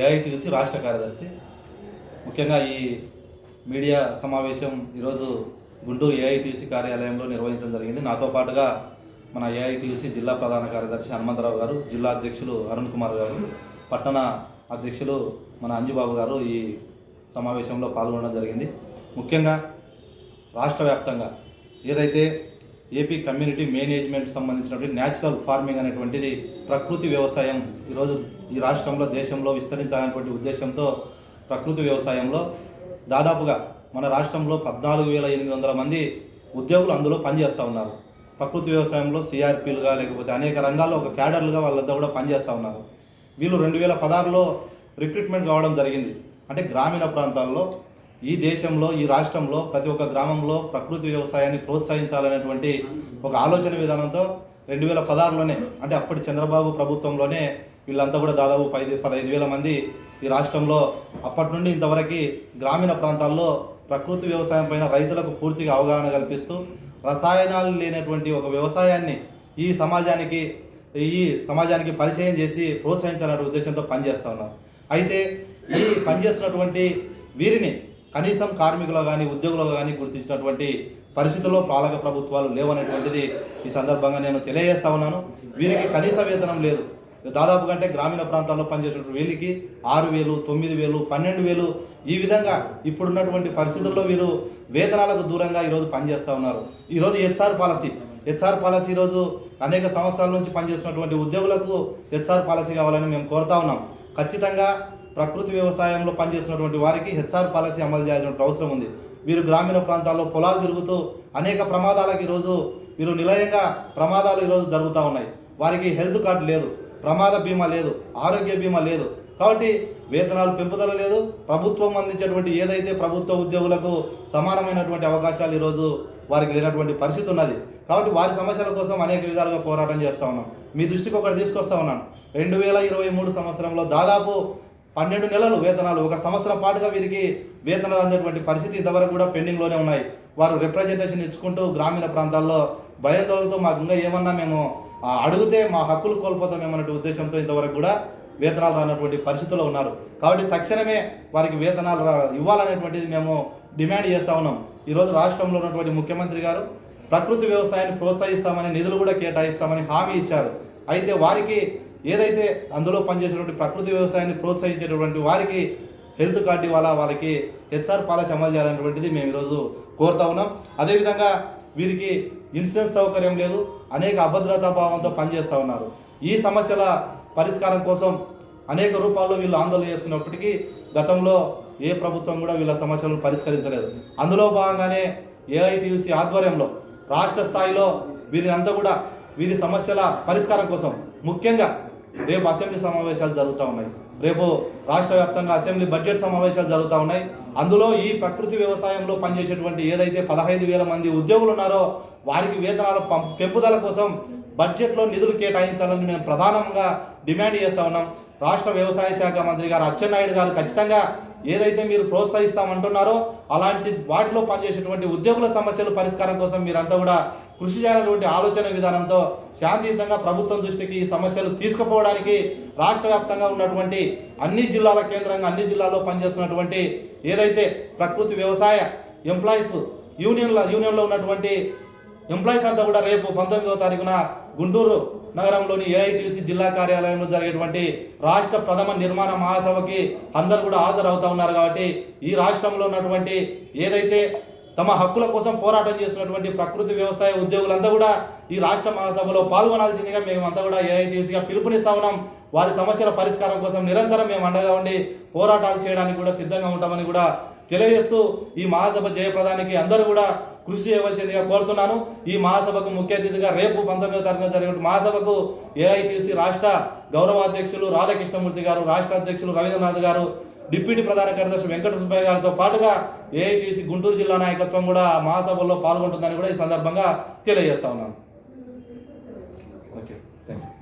AITUC రాష్ట్ర కార్యదర్శి. ముఖ్యంగా ఈ మీడియా సమావేశం ఈరోజు గుంటూరు ఏఐటీయూసీ కార్యాలయంలో నిర్వహించడం జరిగింది. నాతో పాటుగా మన ఏఐటీయూసీ జిల్లా ప్రధాన కార్యదర్శి హనుమంతరావు గారు జిల్లా అధ్యక్షులు అరుణ్ కుమార్ గారు పట్టణ అధ్యక్షులు మన అంజుబాబు గారు ఈ సమావేశంలో పాల్గొనడం జరిగింది. ముఖ్యంగా రాష్ట్ర వ్యాప్తంగా ఏదైతే ఏపీ కమ్యూనిటీ మేనేజ్మెంట్ సంబంధించినటువంటి న్యాచురల్ ఫార్మింగ్ అనేటువంటిది ప్రకృతి వ్యవసాయం ఈరోజు ఈ రాష్ట్రంలో దేశంలో విస్తరించాలనేటువంటి ఉద్దేశంతో ప్రకృతి వ్యవసాయంలో దాదాపుగా మన రాష్ట్రంలో పద్నాలుగు వేల ఎనిమిది వందల మంది ఉద్యోగులు అందులో పనిచేస్తూ ఉన్నారు. ప్రకృతి వ్యవసాయంలో సిఆర్పీలుగా లేకపోతే అనేక రంగాల్లో ఒక క్యాడర్లుగా వాళ్ళంతా కూడా పనిచేస్తూ ఉన్నారు. వీళ్ళు రెండు వేల పదహారులో రిక్రూట్మెంట్ కావడం జరిగింది. అంటే గ్రామీణ ప్రాంతాల్లో ఈ దేశంలో ఈ రాష్ట్రంలో ప్రతి ఒక్క గ్రామంలో ప్రకృతి వ్యవసాయాన్ని ప్రోత్సహించాలనేటువంటి ఒక ఆలోచన విధానంతో రెండు వేల పదహారులోనే అంటే అప్పటి చంద్రబాబు ప్రభుత్వంలోనే వీళ్ళంతా కూడా దాదాపు పది పదహైదు వేల మంది ఈ రాష్ట్రంలో అప్పటి నుండి ఇంతవరకు గ్రామీణ ప్రాంతాల్లో ప్రకృతి వ్యవసాయం పైన రైతులకు పూర్తిగా అవగాహన కల్పిస్తూ రసాయనాలు లేనటువంటి ఒక వ్యవసాయాన్ని ఈ సమాజానికి ఈ సమాజానికి పరిచయం చేసి ప్రోత్సహించాలనే ఉద్దేశంతో పనిచేస్తూ ఉన్నారు. అయితే ఈ పనిచేస్తున్నటువంటి వీరిని కనీసం కార్మికులు కానీ ఉద్యోగులు కానీ గుర్తించినటువంటి పరిస్థితుల్లో పాలక ప్రభుత్వాలు లేవనేటువంటిది ఈ సందర్భంగా నేను తెలియజేస్తా ఉన్నాను. వీరికి కనీస వేతనం లేదు. దాదాపు కంటే గ్రామీణ ప్రాంతాల్లో పనిచేసినటువంటి వీళ్ళకి ఆరు వేలు తొమ్మిది వేలు పన్నెండు వేలు ఈ విధంగా ఇప్పుడున్నటువంటి పరిస్థితుల్లో వీరు వేతనాలకు దూరంగా ఈరోజు పనిచేస్తూ ఉన్నారు. ఈరోజు హెచ్ఆర్ పాలసీ. హెచ్ఆర్ పాలసీ ఈరోజు అనేక సంవత్సరాల నుంచి పనిచేస్తున్నటువంటి ఉద్యోగులకు హెచ్ఆర్ పాలసీ కావాలని మేము కోరుతా ఉన్నాం. ఖచ్చితంగా ప్రకృతి వ్యవసాయంలో పనిచేస్తున్నటువంటి వారికి హెచ్ఆర్ పాలసీ అమలు చేయాల్సిన అవసరం ఉంది. వీరు గ్రామీణ ప్రాంతాల్లో పొలాలు తిరుగుతూ అనేక ప్రమాదాలకు ఈరోజు వీరు నిలయంగా ప్రమాదాలు ఈరోజు జరుగుతూ ఉన్నాయి. వారికి హెల్త్ కార్డు లేదు ప్రమాద బీమా లేదు ఆరోగ్య బీమా లేదు. కాబట్టి వేతనాలు పెంపుదల లేదు. ప్రభుత్వం అందించేటువంటి ఏదైతే ప్రభుత్వ ఉద్యోగులకు సమానమైనటువంటి అవకాశాలు ఈరోజు వారికి లేనటువంటి పరిస్థితి ఉన్నది. కాబట్టి వారి సమస్యల కోసం అనేక విధాలుగా పోరాటం చేస్తూ ఉన్నాం. మీ దృష్టికి ఒకటి తీసుకొస్తా ఉన్నాను. రెండు వేల ఇరవై మూడు సంవత్సరంలో దాదాపు పన్నెండు నెలలు వేతనాలు. ఒక సంవత్సరం పాటుగా వీరికి వేతనాలు అందేటువంటి పరిస్థితి ఇంతవరకు కూడా పెండింగ్లోనే ఉన్నాయి. వారు రిప్రజెంటేషన్ ఇచ్చుకుంటూ గ్రామీణ ప్రాంతాల్లో భయాందోళనతో మాకు ఇంకా ఏమన్నా మేము అడిగితే మా హక్కులు కోల్పోతామేమన్నటువంటి ఉద్దేశంతో ఇంతవరకు కూడా వేతనాలు రానటువంటి పరిస్థితుల్లో ఉన్నారు. కాబట్టి తక్షణమే వారికి వేతనాలు రా ఇవ్వాలనేటువంటిది మేము డిమాండ్ చేస్తా ఉన్నాం. ఈరోజు రాష్ట్రంలో ఉన్నటువంటి ముఖ్యమంత్రి గారు ప్రకృతి వ్యవసాయాన్ని ప్రోత్సహిస్తామని నిధులు కూడా కేటాయిస్తామని హామీ ఇచ్చారు. అయితే వారికి ఏదైతే అందులో పనిచేసేటువంటి ప్రకృతి వ్యవసాయాన్ని ప్రోత్సహించేటటువంటి వారికి హెల్త్ కార్డు ఇవ్వాలా వాళ్ళకి హెచ్ఆర్ పాలసీ అమలు చేయాలనేటువంటిది మేము ఈరోజు కోరుతా ఉన్నాం. అదేవిధంగా వీరికి ఇన్సూరెన్స్ సౌకర్యం లేదు అనేక అభద్రతా భావంతో పనిచేస్తూ ఉన్నారు. ఈ సమస్యల పరిష్కారం కోసం అనేక రూపాల్లో వీళ్ళు ఆందోళన చేసుకున్నప్పటికీ గతంలో ఏ ప్రభుత్వం కూడా వీళ్ళ సమస్యలను పరిష్కరించలేదు. అందులో భాగంగానే ఏఐటీయూసీ ఆధ్వర్యంలో రాష్ట్ర స్థాయిలో వీరిని అంతా కూడా వీరి సమస్యల పరిష్కారం కోసం ముఖ్యంగా రేపు అసెంబ్లీ సమావేశాలు జరుగుతూ ఉన్నాయి. రేపు రాష్ట్ర వ్యాప్తంగా అసెంబ్లీ బడ్జెట్ సమావేశాలు జరుగుతూ ఉన్నాయి. అందులో ఈ ప్రకృతి వ్యవసాయంలో పనిచేసేటువంటి ఏదైతే పదహైదు వేల మంది ఉద్యోగులు ఉన్నారో వారికి వేతనాల పం- పెంపుదల కోసం బడ్జెట్లో నిధులు కేటాయించాలని మేము ప్రధానంగా డిమాండ్ చేస్తా ఉన్నాం. రాష్ట్ర వ్యవసాయ శాఖ మంత్రి గారు అచ్చెన్నాయుడు గారు ఖచ్చితంగా ఏదైతే మీరు ప్రోత్సహిస్తామంటున్నారో అలాంటి వాటిలో పనిచేసేటువంటి ఉద్యోగుల సమస్యల పరిష్కారం కోసం మీరంతా కూడా కృషి చేయాలనేటువంటి ఆలోచన విధానంతో శాంతియుతంగా ప్రభుత్వం దృష్టికి ఈ సమస్యలు తీసుకుపోవడానికి రాష్ట్ర వ్యాప్తంగా ఉన్నటువంటి అన్ని జిల్లాల కేంద్రంగా అన్ని జిల్లాల్లో పనిచేస్తున్నటువంటి ఏదైతే ప్రకృతి వ్యవసాయ ఎంప్లాయీస్ యూనియన్ల యూనియన్లో ఉన్నటువంటి ఎంప్లాయీస్ అంతా కూడా రేపు పంతొమ్మిదవ తారీఖున గుంటూరు నగరంలోని ఏఐటీసీ జిల్లా కార్యాలయంలో జరిగేటువంటి రాష్ట్ర ప్రథమ నిర్మాణ మహాసభకి అందరూ కూడా హాజరవుతా ఉన్నారు కాబట్టి ఈ రాష్ట్రంలో ఉన్నటువంటి ఏదైతే తమ హక్కుల కోసం పోరాటం చేస్తున్నటువంటి ప్రకృతి వ్యవసాయ ఉద్యోగులంతా కూడా ఈ రాష్ట్ర మహాసభలో పాల్గొనాల్సిందిగా మేమంతా కూడా ఏఐటీసీగా పిలుపునిస్తా ఉన్నాం. వారి సమస్యల పరిష్కారం కోసం నిరంతరం మేము అండగా ఉండి పోరాటాలు చేయడానికి కూడా సిద్ధంగా ఉంటామని కూడా తెలియజేస్తూ ఈ మహాసభ జయప్రదానికి అందరూ కూడా కృషి చేయవలసిందిగా కోరుతున్నాను. ఈ మహాసభకు ముఖ్య అతిథిగా రేపు పంతొమ్మిదవ తారీఖున జరిగే మహాసభకు ఏఐటీసీ రాష్ట్ర గౌరవ అధ్యక్షులు రాధాకృష్ణమూర్తి గారు రాష్ట్ర అధ్యక్షులు రవీంద్రనాథ్ గారు డిప్యూటీ ప్రధాన కార్యదర్శి వెంకట సుబ్బయ్య గారితో పాటుగా ఏఐటీసీ గుంటూరు జిల్లా నాయకత్వం కూడా మహాసభలో పాల్గొంటుందని కూడా ఈ సందర్భంగా తెలియజేస్తా ఉన్నాను.